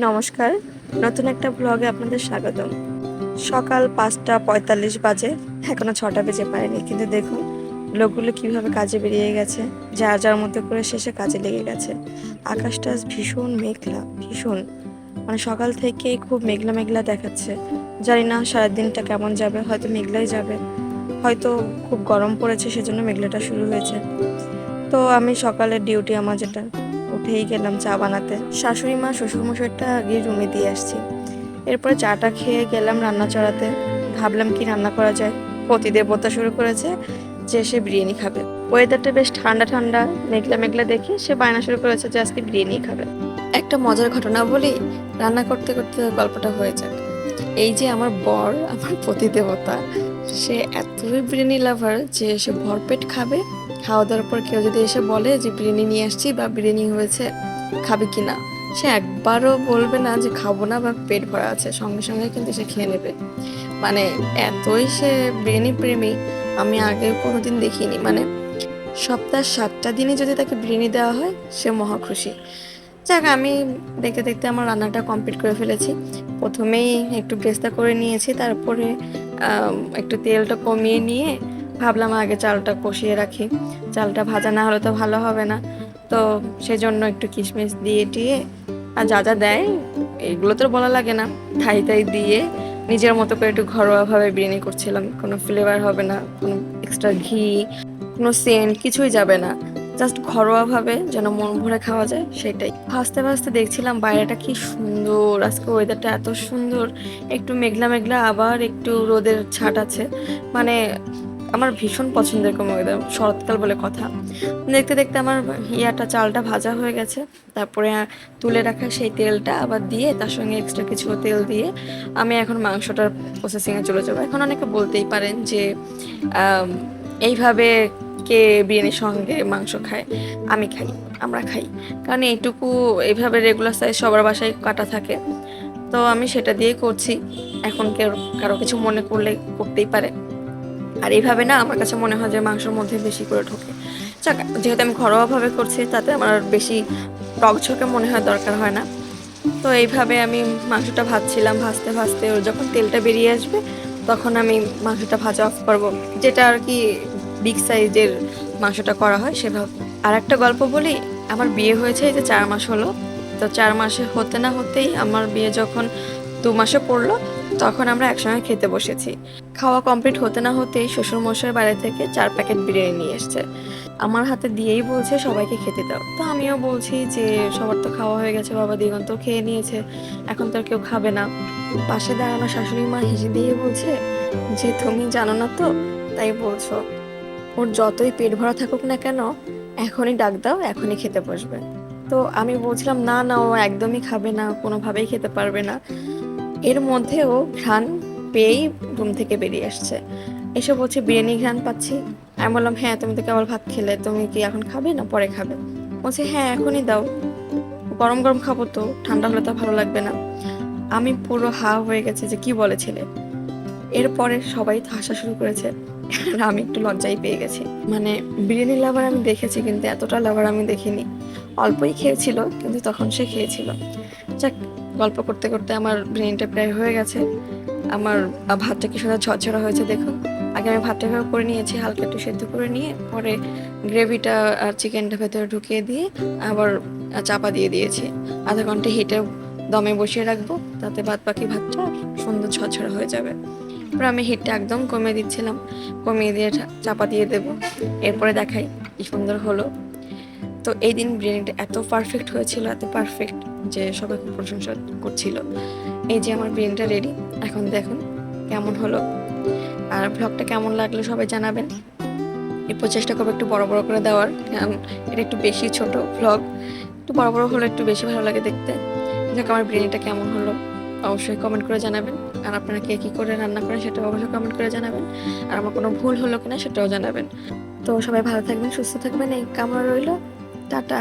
নমস্কার। নতুন একটা ব্লগে আপনাদের স্বাগতম। সকাল পাঁচটা পঁয়তাল্লিশ বাজে, এখনও ছটা বেজে পারেনি, কিন্তু দেখুন, লোকগুলো কীভাবে কাজে বেরিয়ে গেছে, যার যার মতো করে শেষে কাজে লেগে গেছে। আকাশটা ভীষণ মেঘলা, ভীষণ। মানে সকাল থেকেই খুব মেঘলা মেঘলা দেখাচ্ছে। জানি না সারাদিনটা কেমন যাবে, হয়তো মেঘলাই যাবে। হয়তো খুব গরম পড়েছে, সেজন্য মেঘলাটা শুরু হয়েছে। তো আমি সকালের ডিউটি আমার যেটা, উঠেই গেলাম চা বানাতে। শাশুড়ি মা, শ্বশুরমশাইটা আগে রুমে দিয়ে আসছি। এরপরে চাটা খেয়ে গেলাম রান্না চড়াতে। ভাবলাম কি রান্না করা যায়? পতিদেব বলতে শুরু করেছে যে সে বিরিয়ানি খাবে। ওয়েদারটা বেশ ঠান্ডা ঠান্ডা, মেঘলা মেঘলা দেখে সে বায়না শুরু করেছে যে আজকে বিরিয়ানি খাবে। একটা মজার ঘটনা বলি, রান্না করতে করতে গল্পটা হয়ে যাক। এই যে আমার বর, আমার পতিদেবতা, সে এতই বিরিয়ানি লাভার যে সে ভরপেট খাবে খাওয়া দাওয়ার পর কেউ যদি এসে বলে যে বিরিয়ানি নিয়ে আসছি বা বিরিয়ানি হয়েছে, খাবে কি না সে একবারও বলবে না যে খাব না বা পেট ভরা আছে, সঙ্গে সঙ্গে কিন্তু সে খেয়ে নেবে। মানে এতই সে বিরিয়ানি প্রেমী, আমি আগে কোনোদিন দেখিনি। মানে সপ্তাহ সাতটা দিনে যদি তাকে বিরিয়ানি দেওয়া হয়, সে মহা খুশি। যাক, আমি দেখতে দেখতে আমার রান্নাটা কমপ্লিট করে ফেলেছি। প্রথমেই একটু ব্রেস্তা করে নিয়েছি, তারপরে একটু তেলটা কমিয়ে নিয়ে ভাবলাম আগে চালটা কষিয়ে রাখি। চালটা ভাজা না হলে তো ভালো হবে না। তো সেজন্য একটু কিশমিশ দিয়ে টিয়ে আর যা যা দেয়, এগুলো তো বলা লাগে না। থাই তাই দিয়ে নিজের মতো করে একটু ঘরোয়াভাবে বিরিয়ানি করছিলাম। কোনো ফ্লেভার হবে না, কোনো এক্সট্রা ঘি, কোনো সেন্ট কিছুই যাবে না। জাস্ট ঘরোয়াভাবে যেন মন ভরে খাওয়া যায়, সেটাই। ভাসতে ভাসতে দেখছিলাম বাইরেটা কি সুন্দর, আজকে ওয়েদারটা এত সুন্দর। একটু মেঘলা মেঘলা, আবার একটু রোদের ছাট আছে। মানে আমার ভীষণ পছন্দের কোনো ওয়েদার শরৎকাল বলে কথা। দেখতে দেখতে আমার ইয়াটা, চালটা ভাজা হয়ে গেছে। তারপরে তুলে রাখা সেই তেলটা আবার দিয়ে, তার সঙ্গে এক্সট্রা কিছু তেল দিয়ে আমি এখন মাংসটার প্রসেসিংয়ে চলে যাব। এখন অনেকে বলতেই পারেন যে এইভাবে কে বিরিয়ানির সঙ্গে মাংস খায়, আমি খাই, আমরা খাই। কারণ এইটুকু, এইভাবে রেগুলার সাইজ সবার বাসায় কাটা থাকে। তো আমি সেটা দিয়েই করছি। এখন কেউ কারও কিছু মনে করলে করতেই পারে। আর এইভাবে না আমার কাছে মনে হয় যে মাংসের মধ্যে বেশি করে ঢোকে। যাক, যেহেতু আমি ঘরোয়াভাবে করছি, তাতে আমার বেশি টক ঝোঁকে মনে হয় দরকার হয় না। তো এইভাবে আমি মাংসটা ভাজছিলাম, ভাজতে ভাজতে ওর যখন তেলটা বেরিয়ে আসবে, তখন আমি মাংসটা ভাজা অফ করব। যেটা আর কি বিগ সাইজের মাংসটা করা হয় সেভাবে আর একটা গল্প বলি, আমার বিয়ে হয়েছে এই যে চার মাস হলো। তো চার মাসে হতে না হতেই আমার বিয়ে যখন দু মাসে পড়ল, তখন আমরা একসঙ্গে খেতে বসেছি। খাওয়া কমপ্লিট হতে না হতেই শ্বশুরমশাইয়ের বাড়ি থেকে চার প্যাকেট বিরিয়ানি নিয়ে এসছে। আমার হাতে দিয়েই বলছে, সবাইকে খেতে দাও। তো আমিও বলছি যে, সবার তো খাওয়া হয়ে গেছে, বাবা দিগন্ত খেয়ে নিয়েছে, এখন তো আর কেউ খাবে না। পাশে দাঁড়ানো শাশুড়ি মা হেসে দিয়ে বলছে, যে তুমি জানো না তো? তাই বলছো, ওর যতই পেট ভরা থাকুক না কেন, এখনই ডাক দাও, এখনই খেতে বসবে। তো আমি বলছিলাম, না না, ও একদমই খাবে না, কোনোভাবেই খেতে পারবে না। এর মধ্যেও ঘ্রাণ পেয়েই রুম থেকে বেরিয়ে আসছে। এসে বলছে, বিরিয়ানি ঘ্রাণ পাচ্ছি? আমি বললাম হ্যাঁ তুমি তো কেবল ভাত খেলে, তুমি কি এখন খাবে না পরে খাবে? বলছে হ্যাঁ এখনই দাও। গরম গরম খাব তো, ঠান্ডা হলে তো ভালো লাগবে না। আমি পুরো হা হয়ে গেছে যে, কি বলে ছেলে? এরপরে সবাই হাসা শুরু করেছে। আর আমি একটু লজ্জাই পেয়ে গেছি। মানে বিরিয়ানি লাভার আমি দেখেছি, কিন্তু এতটা লাভার আমি দেখিনি। অল্পই খেয়েছিল, কিন্তু তখন সে খেয়েছিল। যাক, গল্প করতে করতে আমার বিরিয়ানিটা প্রায় হয়ে গেছে। আমার ভাতটা কি সুন্দর ঝরঝরা হয়েছে, দেখুন। আগে আমি ভাতটা এভাবে করে নিয়েছি, হালকা একটু সেদ্ধ করে নিয়ে, পরে গ্রেভিটা আর চিকেনটা ভেতরে ঢুকিয়ে দিয়ে আবার চাপা দিয়ে দিয়েছি। আধা ঘণ্টা হিটে দমে বসিয়ে রাখব, তাতে ভাত বাকি ভাতটা সুন্দর ঝরঝরা হয়ে যাবে। এরপর আমি হিটটা একদম কমিয়ে দিচ্ছিলাম। কমিয়ে দিয়ে চাপা দিয়ে দেবো। এরপরে দেখাই কি সুন্দর হলো। তো এই দিন বিরিয়ানিটা এত পারফেক্ট হয়েছিল, এত পারফেক্ট যে সবাই খুব প্রশংসা করছিল। এই যে আমার বিরিয়ানিটা রেডি এখন দেখুন, কেমন হলো। আর ব্লগটা কেমন লাগল সবাই জানাবেন। এরপর চেষ্টা করব একটু বড় বড় করে দেওয়ার, কারণ এটা একটু বেশি ছোট ব্লগ একটু বড় বড় হলে একটু বেশি ভালো লাগে দেখতে। যাক, আমার বিরিয়ানিটা কেমন হলো, অবশ্যই কমেন্ট করে জানাবেন। আর আপনারা কে কী করে রান্না করেন সেটাও অবশ্যই কমেন্ট করে জানাবেন। আর আমার কোনো ভুল হলো কিনা সেটাও জানাবেন। তো সবাই ভালো থাকবেন, সুস্থ থাকবেন, এই কামনা রইল। টাটা।